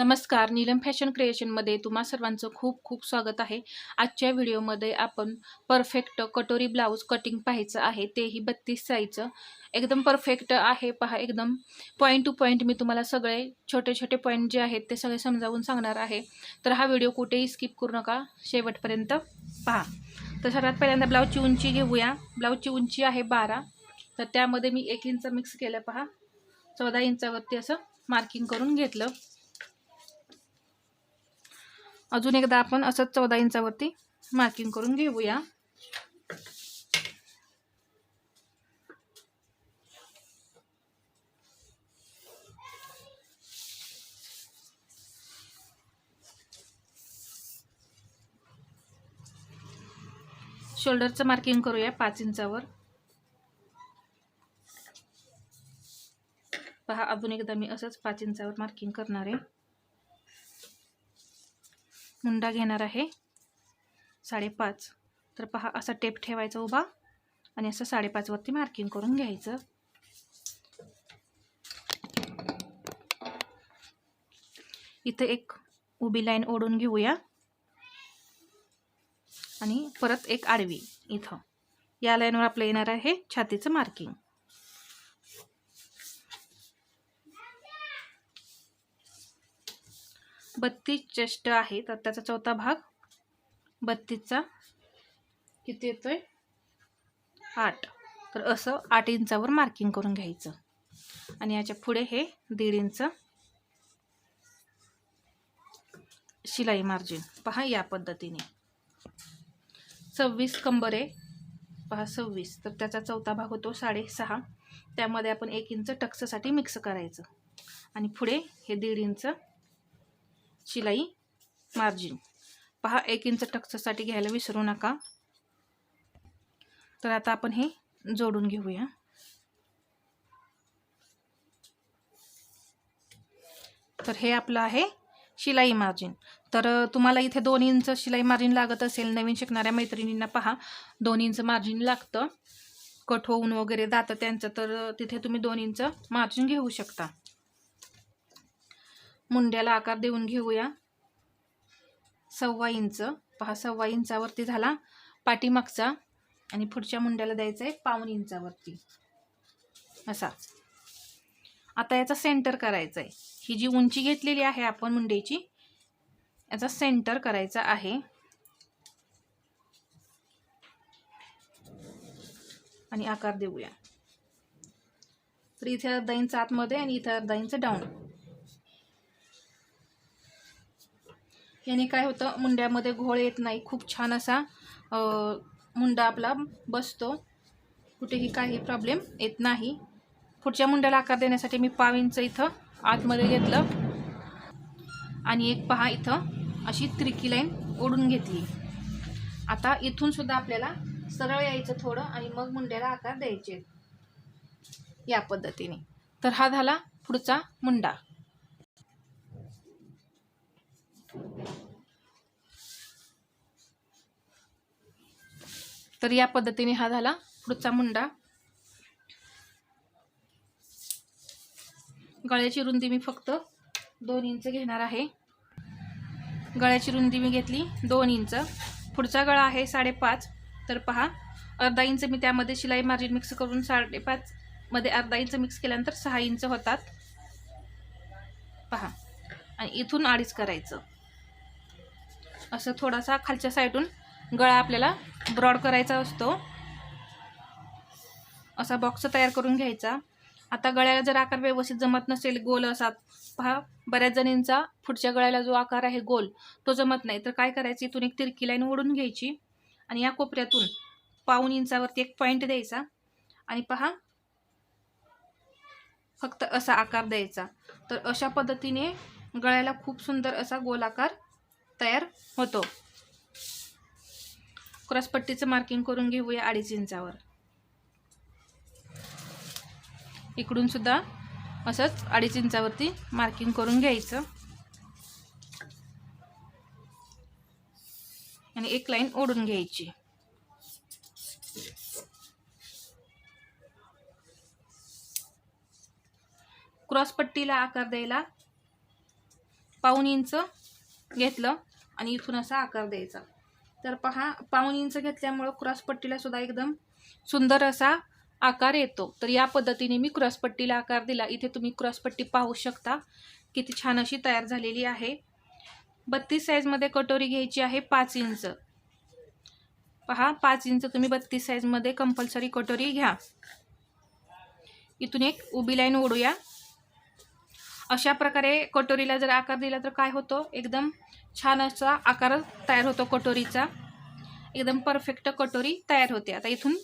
नमस्कार नीलम फॅशन क्रिएशनमध्ये तुम्हा सर्वांचं खूप खूप स्वागत आहे. आजच्या व्हिडिओमध्ये आपण परफेक्ट कटोरी ब्लाऊज कटिंग पाहायचं आहे. तेही बत्तीस साईजचं. एकदम परफेक्ट आहे. पहा एकदम पॉईंट टू पॉईंट मी तुम्हाला सगळे छोटे छोटे पॉईंट जे आहेत ते सगळे समजावून सांगणार आहे. तर हा व्हिडिओ कुठेही स्किप करू नका. शेवटपर्यंत पहा. तर सर्वात पहिल्यांदा ब्लाऊजची उंची घेऊया. ब्लाऊजची उंची आहे बारा. तर त्यामध्ये मी एक इंच मिक्स केलं पहा. चौदा इंचावरती असं मार्किंग करून घेतलं. अजून एकदा आपण असंच चौदा इंचावरती मार्किंग करून घेऊया. शोल्डरचं मार्किंग करूया पाच इंचावर. पहा अजून एकदा मी असंच पाच इंचावर मार्किंग करणार. आहे मुंडा घेणार आहे. साडेपाच. तर पहा असा टेप ठेवायचा उभा आणि असं साडेपाचवरती मार्किंग करून घ्यायचं. इथं एक उभी लाईन ओढून घेऊया. आणि परत एक आडवी इथं. या लाईनवर आपलं येणार आहे छातीचं मार्किंग बत्तीस चेष्ट आहे तर त्याचा चौथा भाग बत्तीसचा किती येतोय? आठ. तर असं आठ इंचावर मार्किंग करून घ्यायचं. आणि याच्यापुढे हे दीड इंच शिलाई मार्जिन पहा या पद्धतीने. सव्वीस कंबर आहे. पहा सव्वीस. तर त्याचा चौथा भाग होतो साडेसहा. त्यामध्ये आपण एक इंच टक्ससाठी मिक्स करायचं. आणि पुढे हे दीड इंच शिलाई मार्जिन पहा एक इंच टक्ससाठी घ्यायला विसरू नका. तर आता आपण हे जोडून घेऊया. तर हे आपलं आहे शिलाई मार्जिन तर तुम्हाला इथे दोन इंच शिलाई मार्जिन लागत असेल नवीन शिकणाऱ्या मैत्रिणींना पहा दोन इंच मार्जिन लागतं. कट होऊन वगैरे जातं त्यांचं तर तिथे तुम्ही दोन इंच मार्जिन घेऊ शकता. मुंड्याला आकार देऊन घेऊया. सव्वा इंच. पहा सव्वा इंचावरती झाला पाठीमागचा आणि पुढच्या मुंड्याला द्यायचा आहे पाऊन इंचावरती. असा. आता याचा सेंटर करायचा आहे. ही जी उंची घेतलेली आहे आपण मुंडेची याचा सेंटर करायचा आहे. आणि आकार देऊया. तर इथे अर्धा इंच आतमध्ये आणि इथे अर्धा इंच डाऊन याने काय होतं मुंड्यामध्ये घोळ येत नाही. खूप छान असा मुंडा आपला बसतो. कुठेही काही प्रॉब्लेम येत नाही. पुढच्या मुंड्याला आकार देण्यासाठी मी पाव इंच इथं आतमध्ये घेतलं. आणि एक पहा इथं अशी त्रिकी लाईन ओढून घेतली. आता इथून सुद्धा आपल्याला सरळ यायचं थोडं आणि मग मुंड्याला आकार द्यायचे. या पद्धतीने. तर हा झाला पुढचा मुंडा. तर या पद्धतीने हा झाला पुढचा मुंडा. गळ्याची रुंदी मी फक्त दोन इंच घेणार आहे. गळ्याची रुंदी मी घेतली दोन इंच. पुढचा गळा आहे साडेपाच. तर पहा अर्धा इंच मी त्यामध्ये शिलाई मार्जिन मिक्स करून साडेपाच मध्ये अर्धा इंच मिक्स केल्यानंतर सहा इंच होतात. पहा आणि इथून अडीच करायचं. असं थोडासा खालच्या साईडून गळा आपल्याला ब्रॉड करायचा असतो. असा बॉक्स तयार करून घ्यायचा. आता गळ्याला जर आकार व्यवस्थित जमत नसेल गोल असा पहा बऱ्याच जणींचा पुढच्या गळ्याला जो आकार आहे गोल तो जमत नाही. तर काय करायचं? इथून एक तिरकी लाईन ओढून घ्यायची आणि या कोपऱ्यातून पाऊन इंचावरती एक पॉईंट द्यायचा आणि पहा फक्त असा आकार द्यायचा. तर अशा पद्धतीने गळ्याला खूप सुंदर असा गोल आकार तयार होतो. क्रॉसपट्टीचं मार्किंग करून घेऊया अडीच इंचावर. इकडून सुद्धा असंच अडीच इंचावरती मार्किंग करून घ्यायचं. आणि एक लाईन ओढून घ्यायची. क्रॉसपट्टीला आकार द्यायला पाऊन इंच घेतलं. आणि इथून असा आकार द्यायचा. तर पहा पाऊन इंच घेतल्यामुळं क्रॉसपट्टीला सुद्धा एकदम सुंदर असा आकार येतो. तर या पद्धतीने मी क्रॉसपट्टीला आकार दिला. इथे तुम्ही क्रॉसपट्टी पाहू शकता. किती छान अशी तयार झालेली आहे. बत्तीस साईजमध्ये कटोरी घ्यायची आहे पाच इंच. पहा पाच इंच तुम्ही बत्तीस साईजमध्ये कंपल्सरी कटोरी घ्या. इथून एक उभी लाईन ओढूया. अशा प्रकारे कटोरीला जर आकार दिला तर काय होतो? एकदम छान असा आकार तयार होतो कटोरीचा. एकदम परफेक्ट कटोरी तयार होते. आता इथून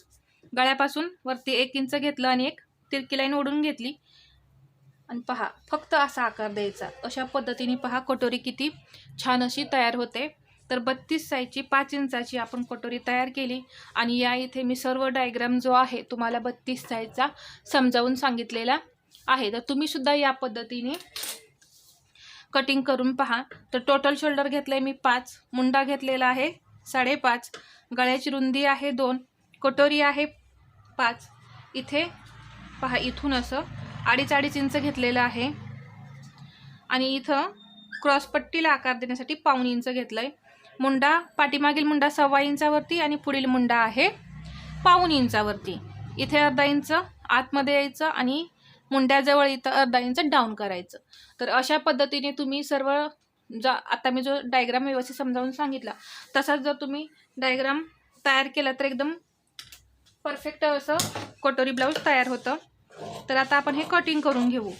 गळ्यापासून वरती एक इंच घेतलं आणि एक तिरकी लाईन ओढून घेतली. आणि पहा फक्त असा आकार द्यायचा. अशा पद्धतीने पहा कटोरी किती छान अशी तयार होते. तर बत्तीस साईजची पाच इंचाची आपण कटोरी तयार केली. आणि या इथे मी सर्व डायग्राम जो आहे तुम्हाला बत्तीस साईजचा समजावून सांगितलेला आहे. तर तुम्हीसुद्धा या पद्धतीने कटिंग करून पहा. तर टोटल शोल्डर घेतलं आहे मी पाच मुंडा घेतलेला आहे साडेपाच गळ्याची रुंदी आहे दोन कटोरी आहे पाच. इथे पहा इथून असं अडीच अडीच इंच घेतलेलं आहे. आणि इथं क्रॉसपट्टीला आकार देण्यासाठी पाऊन इंच घेतलं आहे मुंडा पाठीमागील मुंडा सव्वा इंचावरती आणि पुढील मुंडा आहे पाऊण इंचावरती. इथे अर्धा इंच आतमध्ये यायचं आणि मुंड्याजवळ इथं अर्धा इंच डाऊन करायचं. तर अशा पद्धतीने तुम्ही सर्व जा आता मी जो डायग्राम व्यवस्थित समजावून सांगितला तसाच जर तुम्ही डायग्राम तयार केला तर एकदम परफेक्ट असं कटोरी ब्लाऊज तयार होतं. तर आता आपण हे कटिंग करून घेऊ.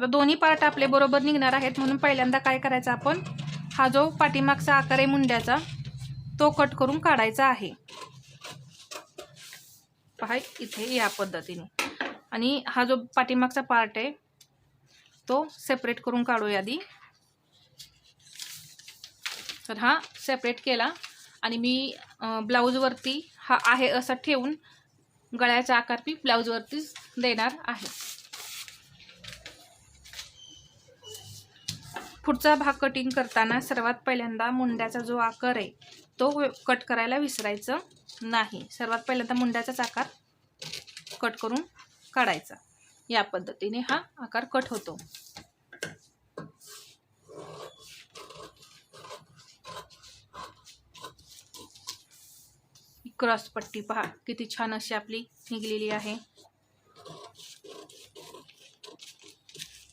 आता दोन्ही पार्ट आपले बरोबर निघणार आहेत म्हणून पहिल्यांदा काय करायचं आपण? हा जो पाठीमागचा आकार आहे मुंड्याचा तो कट करून काढायचा आहे. पहा इथे या पद्धतीने. आणि हा जो पाठीमागचा पार्ट आहे तो सेपरेट करून काढूया आधी. तर हा सेपरेट केला. आणि मी ब्लाऊजवरती हा आहे असं ठेवून गळ्याचा आकार मी ब्लाऊजवरतीच देणार आहे. पुढचा भाग कटिंग करताना सर्वात पहिल्यांदा मुंड्याचा जो आकार आहे तो कट करायला विसरायचं नाही. सर्वात पहिल्यांदा मुंड्याचाच आकार कट करून काढायचा. या पद्धतीने हा आकार कट होतो. क्रॉस पट्टी पहा किती छान अशी आपली निघलेली आहे.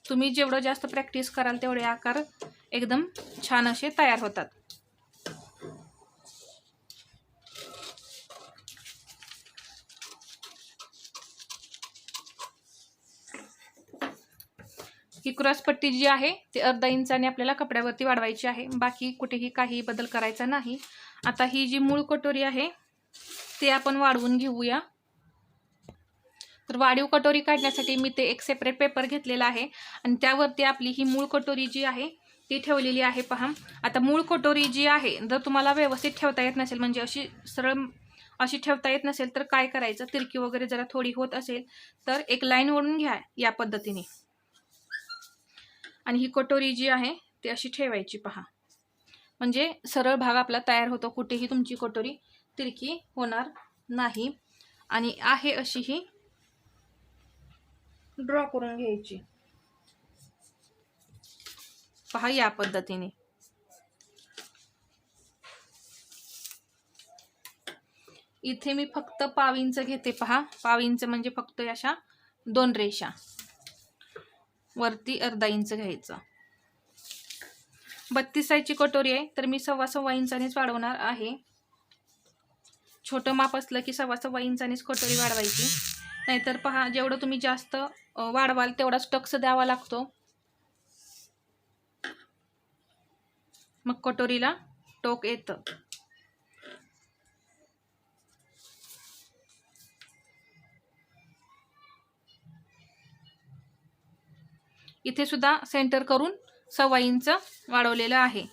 तुम्ही जेवढं जास्त प्रॅक्टिस कराल तेवढे आकार एकदम छान असे तयार होतात. ही क्रॉसपट्टी जी आहे ती अर्धा इंचाने आपल्याला कपड्यावरती वाढवायची आहे. बाकी कुठेही काही बदल करायचा नाही. आता ही जी मूळ कटोरी आहे ते आपण वाढवून घेऊया. तर वाढीव कटोरी काढण्यासाठी मी ते एक सेपरेट पेपर घेतलेला आहे. आणि त्यावरती आपली ही मूळ कटोरी जी आहे ती ठेवलेली आहे पहा. आता मूळ कटोरी जी आहे जर तुम्हाला व्यवस्थित ठेवता येत नसेल म्हणजे अशी सरळ अशी ठेवता येत नसेल तर काय करायचं? तिरकी वगैरे जरा थोडी होत असेल तर एक लाईन ओढून घ्या या पद्धतीने. आणि ही कटोरी जी आहे ती अशी ठेवायची पहा. म्हणजे सरळ भाग आपला तयार होतो कुठेही तुमची कटोरी तिरकी होणार नाही. आणि आहे अशी ही ड्रॉ करून घ्यायची. पहा या पद्धतीने. इथे मी फक्त पाव इंच घेते पहा. पाव इंच म्हणजे फक्त अशा दोन रेषा. वरती अर्धा इंच घ्यायचं. बत्तीस साईजची कटोरी आहे तर मी सव्वा सव्वा इंचानेच वाढवणार आहे. छोटं माप असलं की सव्वा सव्वा इंचानेच कटोरी वाढवायची. नाहीतर पहा जेवढं तुम्ही जास्त वाढवाल तेवढाच टक्स द्यावा लागतो. मग कटोरीला टोक येतं. इथे सुद्धा सेंटर करून सव्वा इंच वाढवलेलं आहे.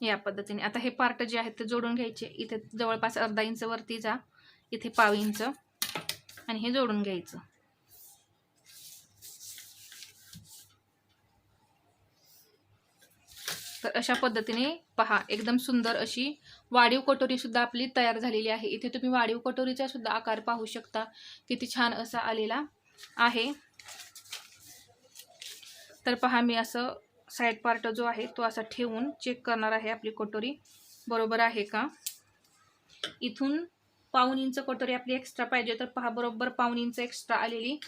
या पद्धतीने. आता हे पार्ट जे आहेत ते जोडून घ्यायचे. इथे जवळपास अर्धा इंच वरती जा. इथे पाव इंच आणि हे जोडून घ्यायचं. तर अशा पद्धतीने पहा एकदम सुंदर अशी वाढीव कटोरी सुद्धा आपली तयार झालेली आहे. इथे तुम्ही वाढीव कटोरीचा सुद्धा आकार पाहू शकता. किती छान असा आलेला आहे. तर पहा मी असं साईड पार्ट जो आहे तो असा ठेवून चेक करणार आहे आपली कटोरी. बरोबर आहे का? इथून पाऊन इंच कटोरी आपली एक्स्ट्रा पाहिजे तर पहा बरोबर पाऊन इंच एक्स्ट्रा आलेली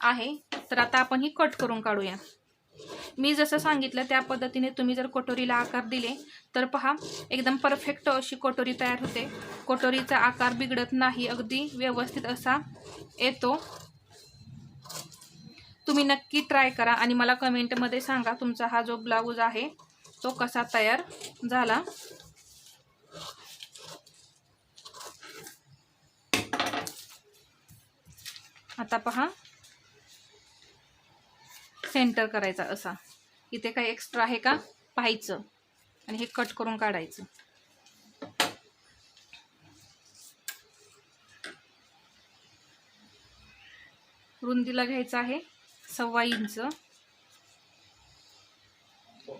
आहे. तर आता आपण ही कट करून काढूया. मी जसं सांगितलं त्या पद्धतीने तुम्ही जर कटोरीला आकार दिले तर पहा एकदम परफेक्ट अशी कटोरी तयार होते. कटोरीचा आकार बिघडत नाही अगदी व्यवस्थित असा येतो. तुम्ही नक्की ट्राय करा आणि मला कमेंटमध्ये सांगा तुमचा हा जो ब्लाऊज आहे तो कसा तयार झाला. आता पहा. सेंटर करायचा असा. इथे काही एक्स्ट्रा आहे का? पाहायचं. आणि हे कट करून काढायचं. रुंदीला घ्यायचं आहे. सव्वा इंच.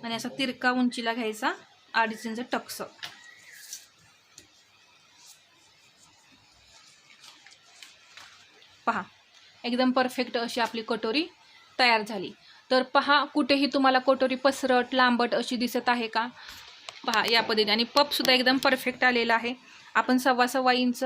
आणि असा तिरका उंचीला घ्यायचा अडीच इंच टक्स. पहा एकदम परफेक्ट अशी आपली कटोरी तयार झाली. तर पहा कुठेही तुम्हाला कटोरी पसरट लांबट अशी दिसत आहे का? पहा या पद्धतीने. आणि पपसुद्धा एकदम परफेक्ट आलेला आहे. आपण सव्वा सव्वा इंच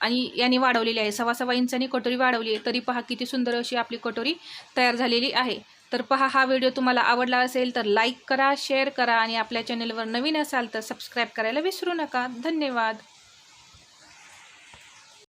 आणि यांनी वाढवलेली आहे. सव्वा सव्वा इंचांनी कटोरी वाढवली आहे. तरी पहा किती सुंदर अशी आपली कटोरी तयार झालेली आहे. तर पहा हा व्हिडिओ तुम्हाला आवडला असेल तर लाईक करा शेअर करा आणि आपल्या चॅनलवर नवीन असाल तर सबस्क्राईब करायला विसरू नका. धन्यवाद.